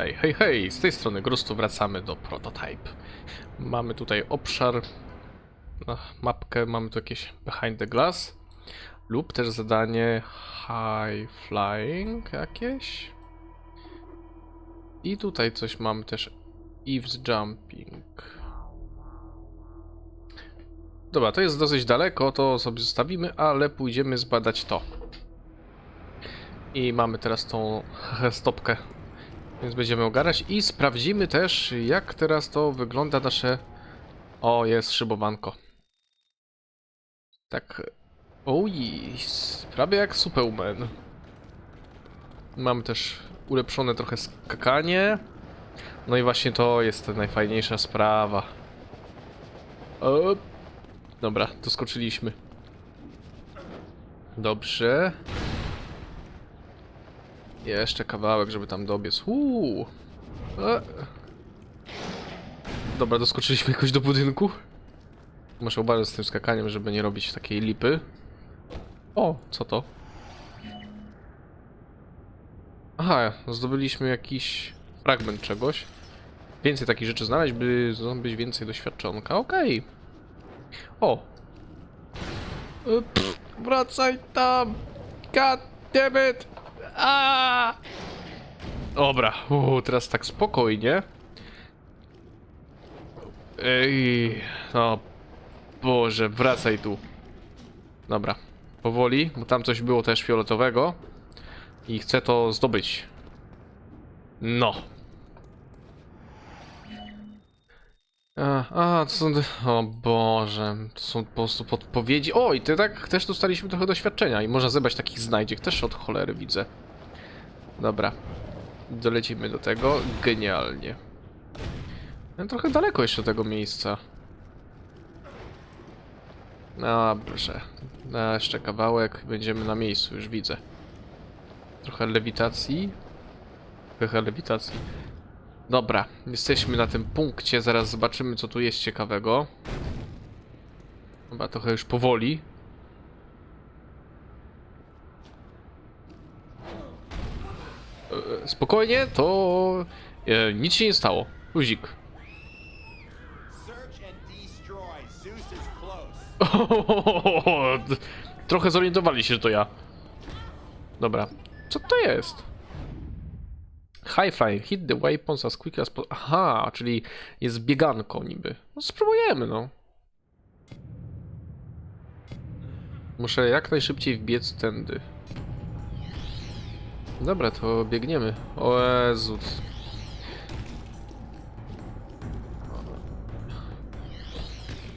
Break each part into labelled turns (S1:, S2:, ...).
S1: Hej, hej, hej, z tej strony Grustu wracamy do Prototype. Mamy tutaj obszar, no, mapkę, mamy tu jakieś Behind the Glass lub też zadanie High Flying jakieś. I tutaj coś mamy też Eavesjumping. Dobra, to jest dosyć daleko, to sobie zostawimy, ale pójdziemy zbadać to. I mamy teraz tą stopkę więc będziemy ogarać i sprawdzimy też, jak teraz to wygląda nasze... O, jest szybowanko. Tak... Oj, prawie jak Superman. Mamy też ulepszone trochę skakanie. No i właśnie to jest najfajniejsza sprawa. O, dobra, doskoczyliśmy. Dobrze. Jeszcze kawałek, żeby tam dobiec. Uuu. E. Dobra, doskoczyliśmy jakoś do budynku. Muszę uważać z tym skakaniem, żeby nie robić takiej lipy. O, co to? Aha, zdobyliśmy jakiś fragment czegoś. Więcej takich rzeczy znaleźć, by zdobyć więcej doświadczonka. Okej. O! E, pff, wracaj tam! God damn it! A! Dobra, uu, teraz tak spokojnie. Ej, no Boże, wracaj tu. Dobra, powoli, bo tam coś było też fioletowego i chcę to zdobyć. No. A, to są... O Boże, to są po prostu podpowiedzi. O, i ty tak też dostaliśmy trochę doświadczenia i można zebrać takich znajdziek też od cholery widzę. Dobra. Dolecimy do tego. Genialnie. No, trochę daleko jeszcze tego miejsca. Dobrze. Jeszcze kawałek. Będziemy na miejscu, już widzę. Trochę lewitacji. Trochę lewitacji. Dobra, jesteśmy na tym punkcie. Zaraz zobaczymy, co tu jest ciekawego. Chyba trochę już powoli. E, Spokojnie, to e, nic się nie stało. Luzik. Trochę zorientowali się, że to ja. Dobra. Co to jest? High flying. Hit the weapons as quick as po- Aha, czyli jest bieganką niby. No spróbujemy, no. Muszę jak najszybciej wbiec tędy. Dobra, to biegniemy. O Jezu.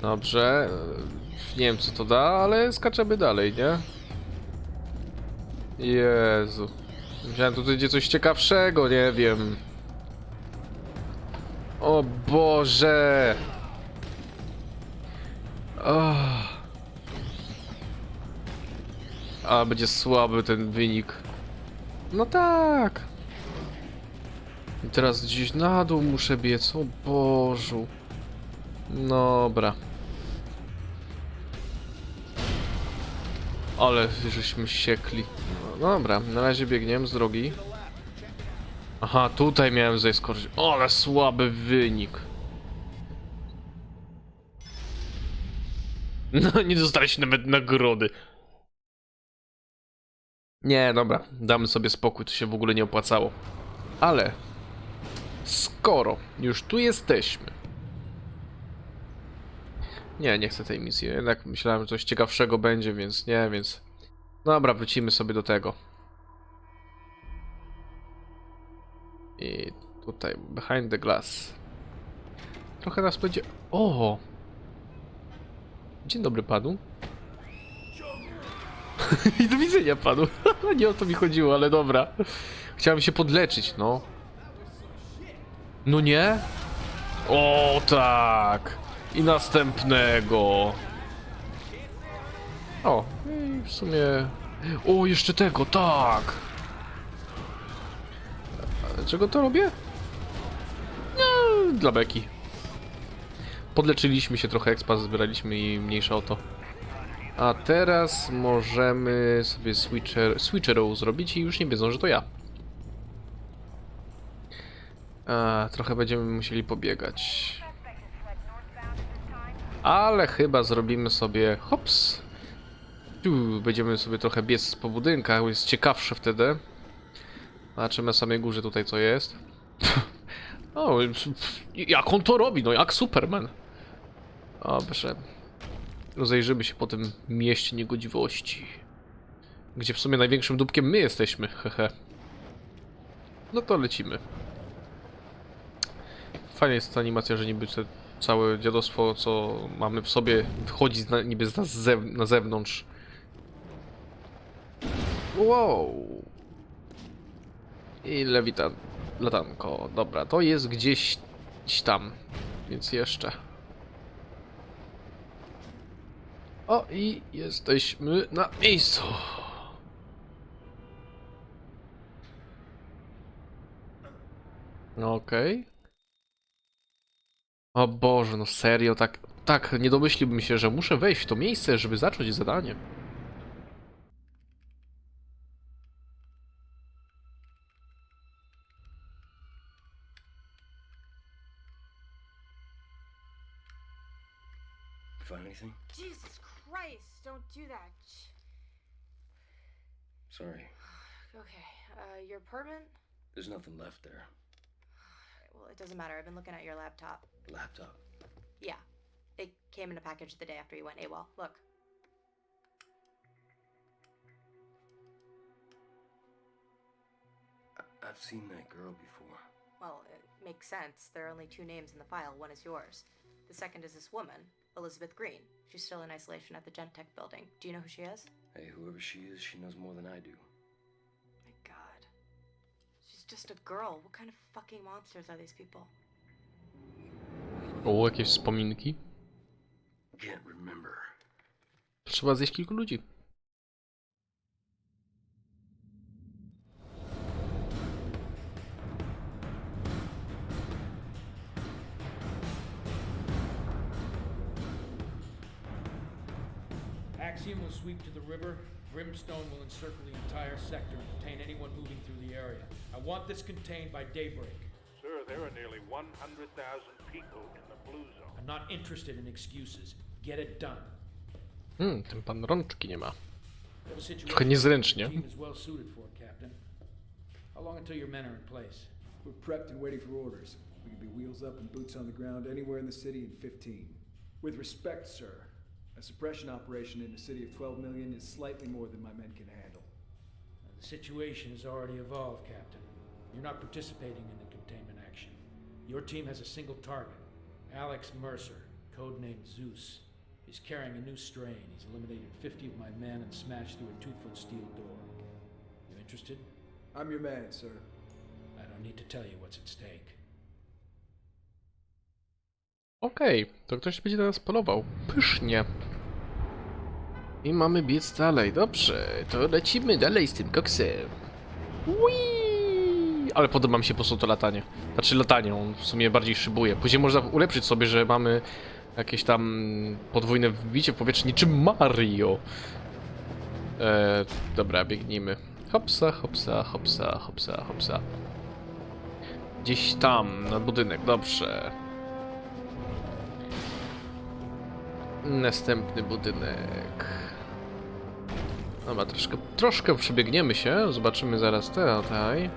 S1: Dobrze. Nie wiem co to da, ale skaczemy dalej, nie? Jezu. Myślałem, tu będzie coś ciekawszego, nie wiem. O Boże! Oh. A, będzie słaby ten wynik. No tak. I teraz gdzieś na dół muszę biec, o Bożu. Dobra. Ale żeśmy siekli. No dobra, na razie biegniemy z drogi. Aha, tutaj miałem zeskoczyć. Ale słaby wynik. No, nie dostaliśmy nawet nagrody. Nie, dobra, damy sobie spokój, to się w ogóle nie opłacało. Ale skoro już tu jesteśmy. Nie, nie chcę tej misji. Jednak myślałem, że coś ciekawszego będzie, więc nie, więc. Dobra, wrócimy sobie do tego. I tutaj, behind the glass. Trochę nas będzie. O! Dzień dobry panu. I do widzenia panu. nie o to mi chodziło, ale dobra. Chciałem się podleczyć, no. No nie? O tak! I następnego. O, i w sumie... O, jeszcze tego, tak! Czego to robię? No, dla beki. Podleczyliśmy się trochę, expa zbieraliśmy i mniejsza o to. A teraz możemy sobie switcher, switcherą zrobić i już nie wiedzą, że to ja. A, trochę będziemy musieli pobiegać. Ale chyba zrobimy sobie hops. Będziemy sobie trochę biec po budynkach, bo jest ciekawsze wtedy. Zobaczymy na samej górze tutaj co jest. O, jak on to robi? No jak Superman. Dobrze. Rozejrzymy się po tym mieście niegodziwości. Gdzie w sumie największym dupkiem my jesteśmy, hehe. No to lecimy. Fajna jest ta animacja, że niby te całe dziadostwo, co mamy w sobie, wychodzi niby z nas na zewnątrz. Wow. I lewita latanko. Dobra, to jest gdzieś, tam. Więc jeszcze. O, i jesteśmy na miejscu. Okej. O Boże, no serio, tak, tak, nie domyśliłbym się, że muszę wejść w to miejsce, żeby zacząć zadanie.
S2: Anything?
S3: Jesus Christ, don't do that.
S2: Sorry.
S3: Okay, uh, your apartment?
S2: There's nothing left there.
S3: Well, it doesn't matter. I've been looking at your laptop.
S2: Laptop.
S3: Yeah, it came in a package the day after you went AWOL. Look.
S2: I've seen that girl before.
S3: Well, it makes sense. There are only two names in the file. One is yours. The second is this woman, Elizabeth Green. She's still in isolation at the Gentech building. Do you know who she is?
S2: Hey, whoever she is, she knows more than I do.
S3: My god. She's just a girl. What kind of fucking monsters are these people?
S1: O, jakieś wspominki.
S2: Can't remember.
S1: Trzeba zjeść kilku ludzi.
S4: Brimstone will encircle the entire sector and contain anyone moving through the area. I want this contained by daybreak.
S5: Sir, there are nearly 100,000 people in the blue zone.
S4: I'm not interested in excuses. Get it done.
S1: Hmm, ten pan rączki nie ma.
S4: We have a situation
S1: Trochę niezręcznie.
S4: the team is well suited for, Captain. How long until your men are in place?
S6: We're prepped and waiting for orders. We can be wheels up and boots on the ground anywhere in the city in 15. With respect, sir, a suppression operation in a city of 12 million is slightly more than my men can handle.
S4: The situation has already evolved, Captain. You're not participating in the containment action. Your team has a single target Alex Mercer, codenamed Zeus. He's carrying a new strain. He's eliminated 50 of my men and smashed through a two foot steel door. You interested?
S6: I'm your man, sir.
S4: I don't need to tell you what's at stake.
S1: Okej, to ktoś będzie teraz polował. Pysznie. I mamy biec dalej. Dobrze, to lecimy dalej z tym koksem. Whee! Ale podoba mi się po prostu to latanie. Znaczy latanie, on w sumie bardziej szybuje. Później można ulepszyć sobie, że mamy jakieś tam podwójne wbicie w powietrze niczym Mario. E, dobra, biegnijmy. Hopsa, hopsa, hopsa, hopsa, hopsa. Gdzieś tam, na budynek, dobrze. Następny budynek. Dobra, troszkę, troszkę przebiegniemy się, zobaczymy zaraz tutaj.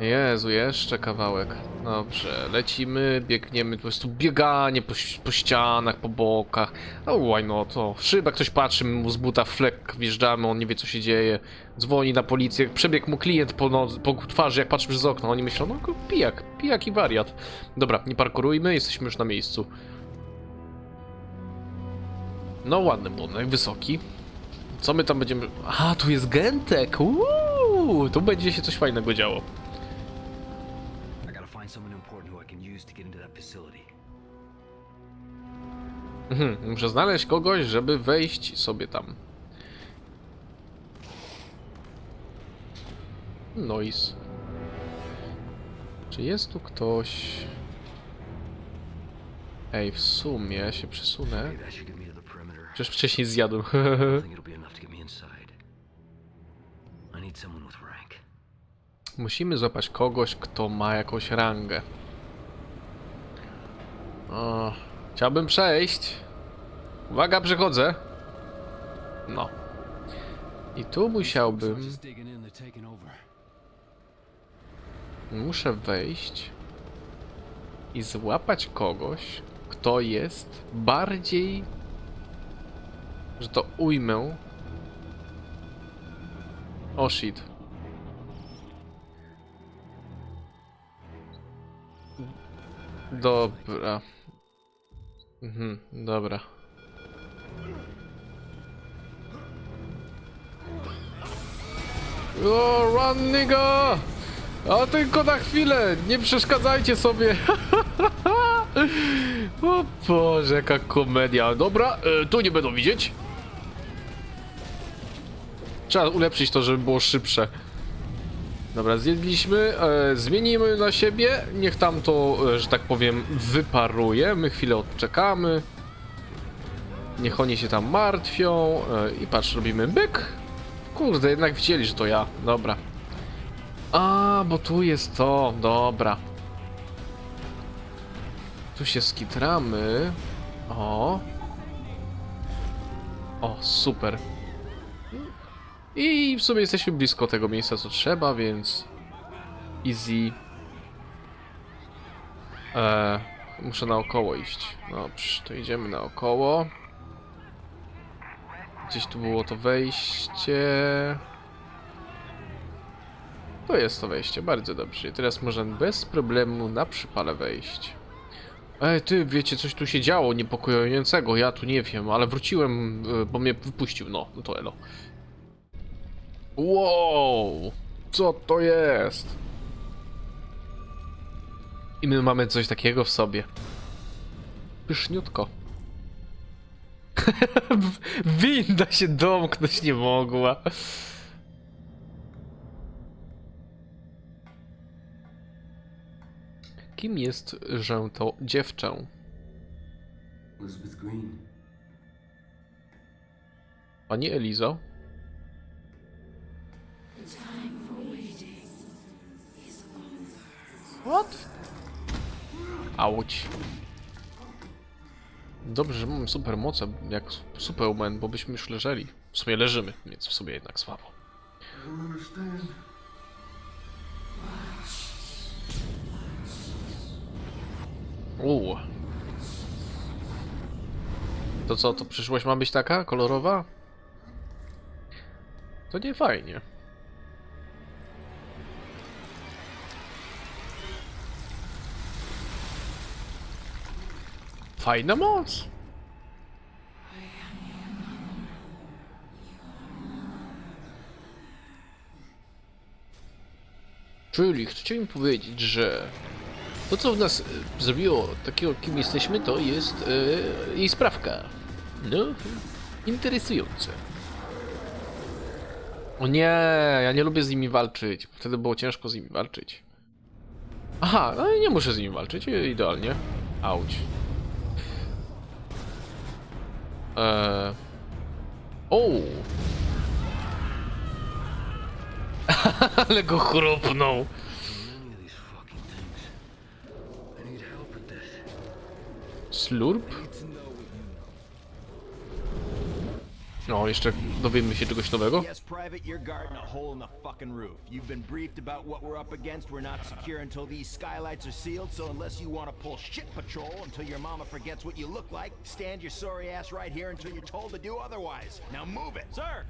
S1: Jezu, jeszcze kawałek. Dobrze, lecimy, biegniemy, po prostu bieganie po, po ścianach, po bokach. No łaj, no to szyba, ktoś patrzy, mu z buta flek wjeżdżamy, on nie wie co się dzieje. Dzwoni na policję, przebiegł mu klient po, noc, po twarzy, jak patrzy przez okno. Oni myślą, no pijak, pijak i wariat. Dobra, nie parkurujmy, jesteśmy już na miejscu. No ładny budynek, wysoki. Co my tam będziemy... A, tu jest Gentek! Uuu, tu będzie się coś fajnego działo. Mhm, muszę znaleźć kogoś, żeby wejść sobie tam. Noise. Czy jest tu ktoś? Ej, w sumie się przesunę. Przecież wcześniej
S7: rank.
S1: Musimy złapać kogoś, kto ma jakąś rangę. O, chciałbym przejść. Uwaga, przychodzę. No. I tu musiałbym... Muszę wejść i złapać kogoś, kto jest bardziej, że to ujmę. O shit. Dobra. Mhm, dobra. O, run nigga! A tylko na chwilę, nie przeszkadzajcie sobie. o Boże, jaka komedia. Dobra, e, tu nie będą widzieć. Trzeba ulepszyć to, żeby było szybsze. Dobra, zjedliśmy, e, zmienimy na siebie. Niech tam to, e, że tak powiem, wyparuje. My chwilę odczekamy. Niech oni się tam martwią. E, I patrz, robimy byk. Kurde, jednak widzieli, że to ja. Dobra. A, bo tu jest to. Dobra. Tu się skitramy. O. O, super. I w sumie jesteśmy blisko tego miejsca, co trzeba, więc... Easy. E, muszę naokoło iść. Dobrze, to idziemy naokoło. Gdzieś tu było to wejście. To jest to wejście, bardzo dobrze. I teraz możemy bez problemu na przypale wejść. Ej, ty, wiecie, coś tu się działo niepokojącego, ja tu nie wiem, ale wróciłem, y, bo mnie wypuścił, no, no to elo. Wow, co to jest? I my mamy coś takiego w sobie. Pyszniutko. Winda się domknąć nie mogła. Kim jest, że to dziewczę?
S2: Elizabeth Green.
S1: Pani Elizo? What? Auć. Dobrze, że mamy super moce, jak Superman, bo byśmy już leżeli. W sumie leżymy, więc w sumie jednak słabo. Uuu. To co, to przyszłość ma być taka kolorowa? To nie fajnie. Fajna moc. Czyli chcecie mi powiedzieć, że to co w nas e, zrobiło takiego kim jesteśmy to jest e, jej sprawka. No, interesujące. O nie, ja nie lubię z nimi walczyć. Wtedy było ciężko z nimi walczyć. Aha, no i nie muszę z nimi walczyć, e, idealnie. Auć. Eee. O! Ale go chrupnął.
S2: Many
S1: No, jeszcze dowiemy się czegoś nowego.
S8: Yes, Private, you're guarding a hole in the fucking roof. You've been briefed about what we're up against. We're not secure until these skylights are sealed, so unless you want to pull shit patrol until your mama forgets what you look like, stand your sorry ass right here until you're told to do otherwise. Now move it! Sir!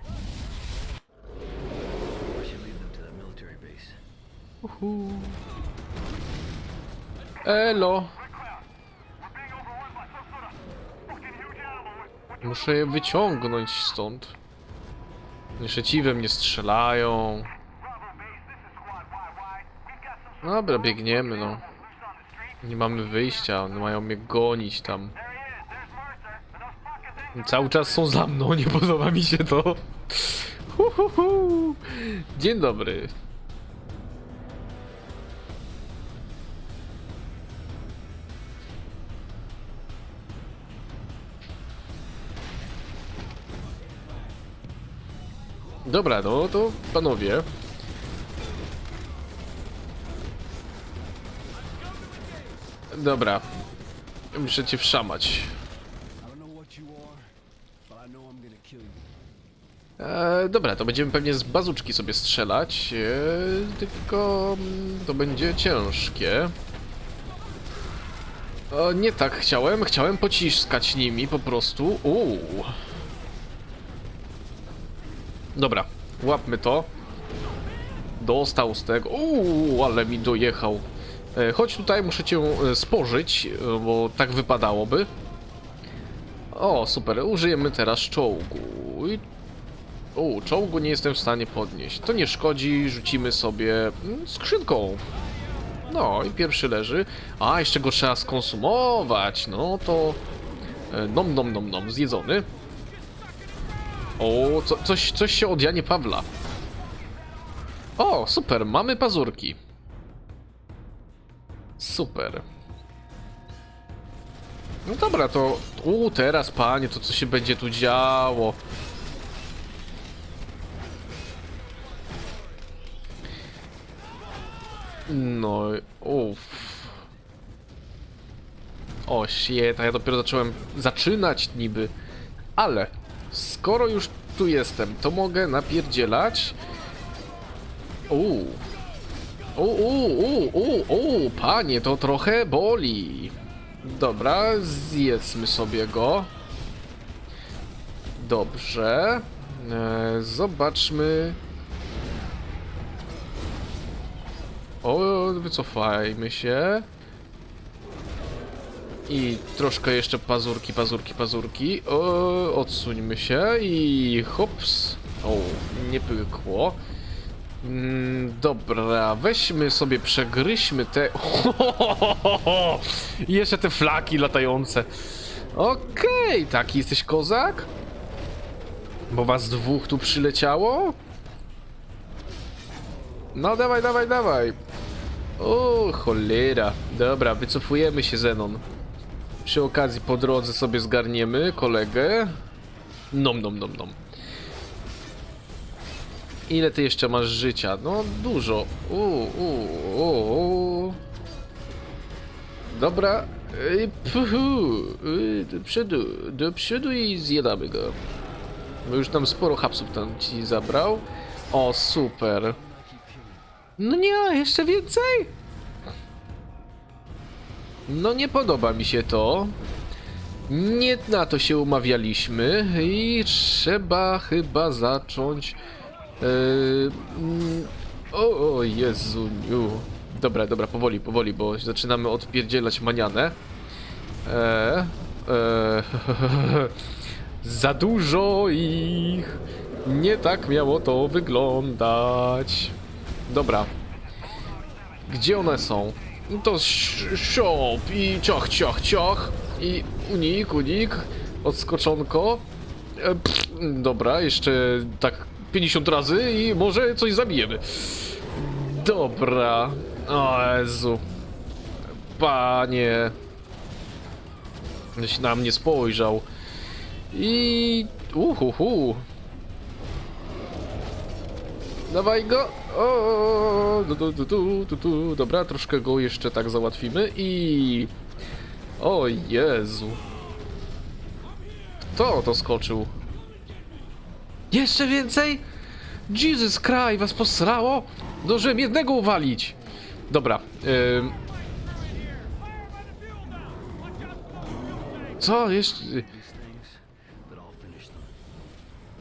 S2: I should lead them to that military base.
S1: Elo. Muszę je wyciągnąć stąd. Jeszcze we mnie strzelają. Dobra, biegniemy no. Nie mamy wyjścia, one mają mnie gonić tam. Cały czas są za mną, nie podoba mi się to. Dzień dobry. Dobra, no to panowie. Dobra. Muszę cię wszamać. E, dobra, to będziemy pewnie z bazuczki sobie strzelać, e, tylko mm, to będzie ciężkie. O, nie tak chciałem, chciałem pociskać nimi po prostu. Uuu. Dobra, łapmy to. Dostał z tego. Uuu, ale mi dojechał. E, chodź tutaj, muszę cię e, spożyć, e, bo tak wypadałoby. O, super, użyjemy teraz czołgu. O, czołgu nie jestem w stanie podnieść. To nie szkodzi, rzucimy sobie mm, skrzynką. No i pierwszy leży. A, jeszcze go trzeba skonsumować. No to... Nom, nom, nom, nom, zjedzony. O, co, coś, coś się od Janie Pawla. O, super, mamy pazurki. Super. No dobra, to... U, teraz, panie, to co się będzie tu działo? No, uff. O, shit, ja dopiero zacząłem zaczynać niby. Ale, skoro już tu jestem, to mogę napierdzielać. Uuu. Uuu, uuu, uuu, panie, to trochę boli. Dobra, zjedzmy sobie go. Dobrze. E, zobaczmy. O, wycofajmy się. I troszkę jeszcze pazurki, pazurki, pazurki. O, odsuńmy się i hops. O, nie pykło. Mm, dobra, weźmy sobie, przegryźmy te... I jeszcze te flaki latające. Okej, taki jesteś kozak? Bo was dwóch tu przyleciało? No dawaj, dawaj, dawaj. O, cholera. Dobra, wycofujemy się, Zenon. Przy okazji po drodze sobie zgarniemy kolegę. Nom, nom, nom, nom. Ile ty jeszcze masz życia? No, dużo. Uuu. Dobra. Ej, puhu. Ej, Do przodu, do przodu i zjadamy go. Bo już tam sporo hapsów tam ci zabrał. O, super. No nie, jeszcze więcej? No nie podoba mi się to. Nie na to się umawialiśmy i trzeba chyba zacząć. Yy, o, o Jezu. Dobra, dobra, powoli, powoli, bo zaczynamy odpierdzielać manianę. Eee, eee, za dużo ich. Nie tak miało to wyglądać. Dobra. Gdzie one są? To siop i cioch, cioch, cioch i unik, unik, odskoczonko. E, pff, dobra, jeszcze tak 50 razy i może coś zabijemy. Dobra. O Jezu. Panie. Ktoś na mnie spojrzał. I... Uhuhu. Dawaj go! O, du, du, du, du, du. Dobra, troszkę go jeszcze tak załatwimy i... O Jezu. Kto to skoczył? Jeszcze więcej? Jesus Christ, was posrało? Zdążyłem jednego uwalić. Dobra. Ym... Co? Jeszcze...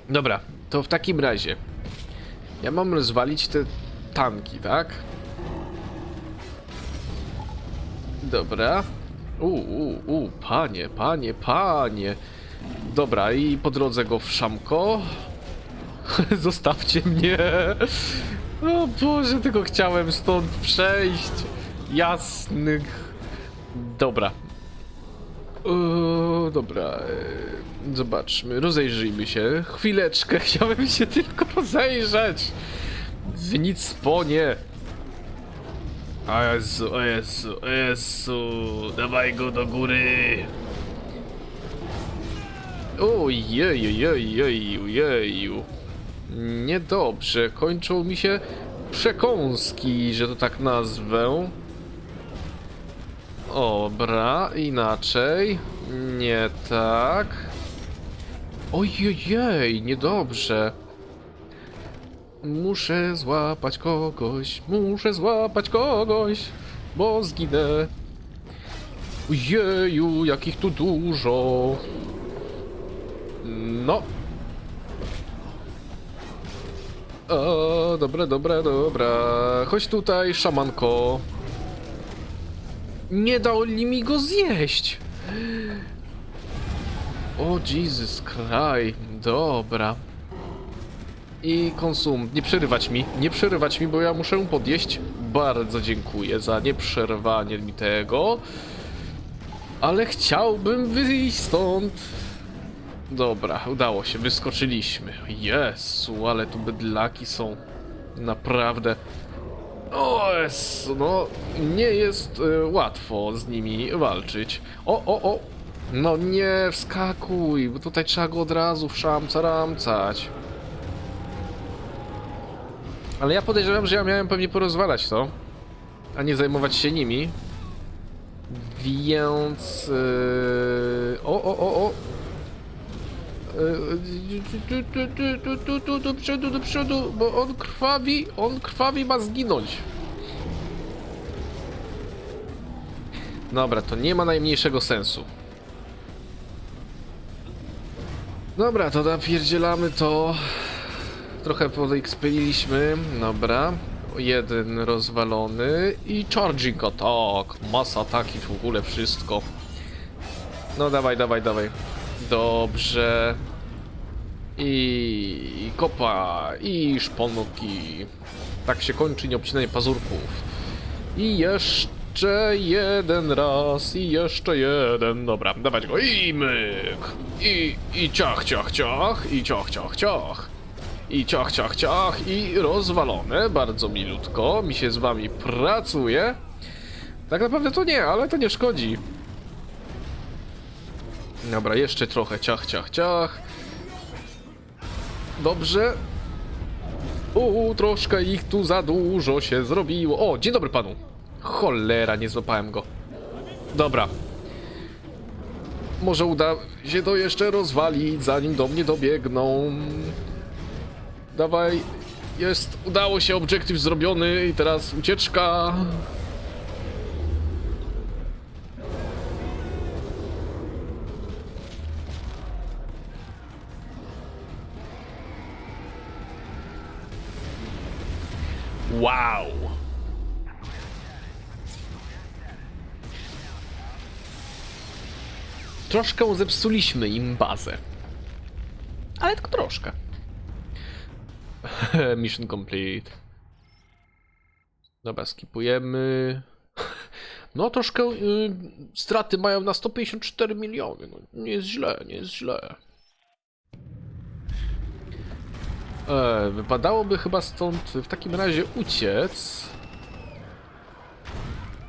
S1: Dobra, to w takim razie. Ja mam rozwalić te tanki, tak? Dobra. U, u, u, panie, panie, panie. Dobra, i po drodze go w szamko. Zostawcie mnie. O Boże, tylko chciałem stąd przejść. Jasnych. Dobra. O, dobra. Zobaczmy, rozejrzyjmy się. Chwileczkę, chciałem się tylko rozejrzeć. W nic po nie. O Jezu, o Jezu, o Jezu. Dawaj go do góry. Ojeju, Niedobrze, kończą mi się przekąski, że to tak nazwę. Dobra, inaczej. Nie tak. Ojej, niedobrze. Muszę złapać kogoś, muszę złapać kogoś, bo zginę. Ojeju, jakich tu dużo. No. O, dobra, dobra, dobra. Chodź tutaj, szamanko. Nie dali mi go zjeść. O Jesus Christ, dobra. I konsum, nie przerywać mi, nie przerywać mi, bo ja muszę podjeść. Bardzo dziękuję za nieprzerwanie mi tego. Ale chciałbym wyjść stąd. Dobra, udało się, wyskoczyliśmy. Jezu, ale tu bydlaki są. Naprawdę. O Jezu, no nie jest e, łatwo z nimi walczyć. O, o, o! No nie, wskakuj, bo tutaj trzeba go od razu w szamca ramcać. Ale ja podejrzewam, że ja miałem pewnie porozwalać to, a nie zajmować się nimi. Więc... Yy... O, o, o, o! Tu, tu, tu, Do przodu, do przodu, bo on krwawi, on krwawi, ma zginąć. Dobra, to nie ma najmniejszego sensu. Dobra, to napierdzielamy to. Trochę podeksperiliśmy. Dobra. Jeden rozwalony i charging attack. Masa ataki w ogóle wszystko. No dawaj, dawaj, dawaj. Dobrze. I kopa, i szponki. Tak się kończy nieobcinanie pazurków. I jeszcze jeden raz, i jeszcze jeden. Dobra, dawać go. I myk. I, i ciach, ciach, ciach. I ciach, ciach, ciach. I ciach, ciach, ciach. I rozwalone. Bardzo milutko. Mi się z wami pracuje. Tak naprawdę to nie, ale to nie szkodzi. Dobra, jeszcze trochę. Ciach, ciach, ciach. Dobrze. Uuu, troszkę ich tu za dużo się zrobiło. O, dzień dobry panu. Cholera, nie złapałem go. Dobra. Może uda się to jeszcze rozwalić, zanim do mnie dobiegną. Dawaj. Jest, udało się, obiektyw zrobiony i teraz ucieczka. Wow. Troszkę zepsuliśmy im bazę. Ale tylko troszkę. Mission complete. Dobra, skipujemy. No troszkę y, straty mają na 154 miliony. No, nie jest źle, nie jest źle. E, wypadałoby chyba stąd w takim razie uciec.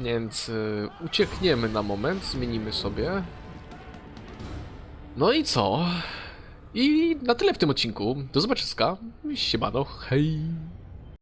S1: Więc y, uciekniemy na moment, zmienimy sobie. No i co? I na tyle w tym odcinku. Do zobaczyska. Siemano, hej.